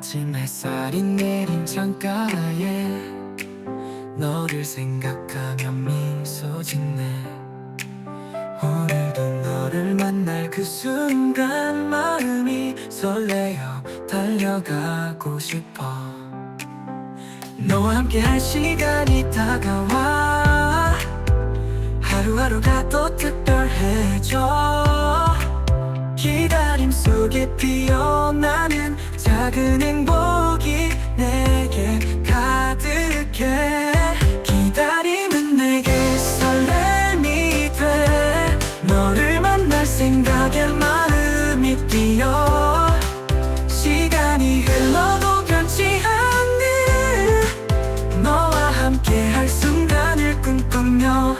아침 햇살이 내린 창가에 너를 생각하며 미소 짓네. 오늘도 너를 만날 그 순간 마음이 설레어 달려가고 싶어. 너와 함께 할 시간이 다가와. 하루하루가 또 특별해져. 기다림 속에 피어나는 작은 행복이 내게 가득해. 기다림은 내게 설렘이 돼. 너를 만날 생각에 마음이 뛰어. 시간이 흘러도 변치 않는 너와 함께 할 순간을 꿈꾸며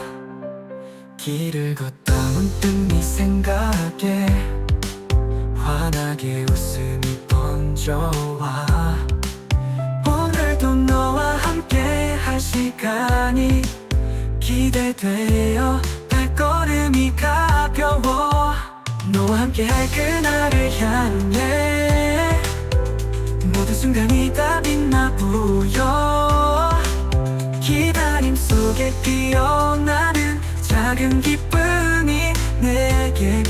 길을 걷다 문득 네 생각에 환하게 웃음이 번져와 오늘도 너와 함께 할 시간이 기대되어 발걸음이 가벼워. 너와 함께 할 그날을 향해 모든 순간이 다 빛나 보여. 기다림 속에 피어나는 작은 기쁨이 내게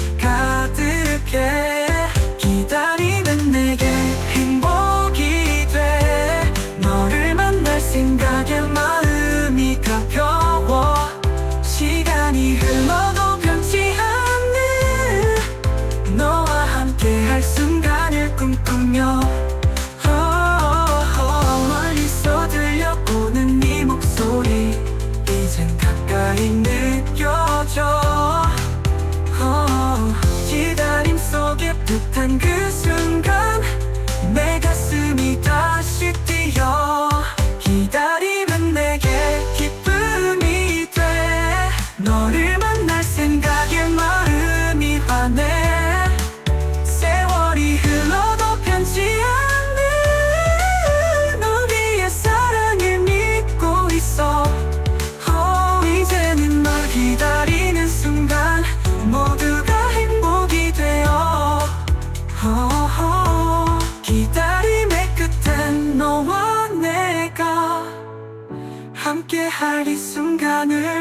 할이 순간을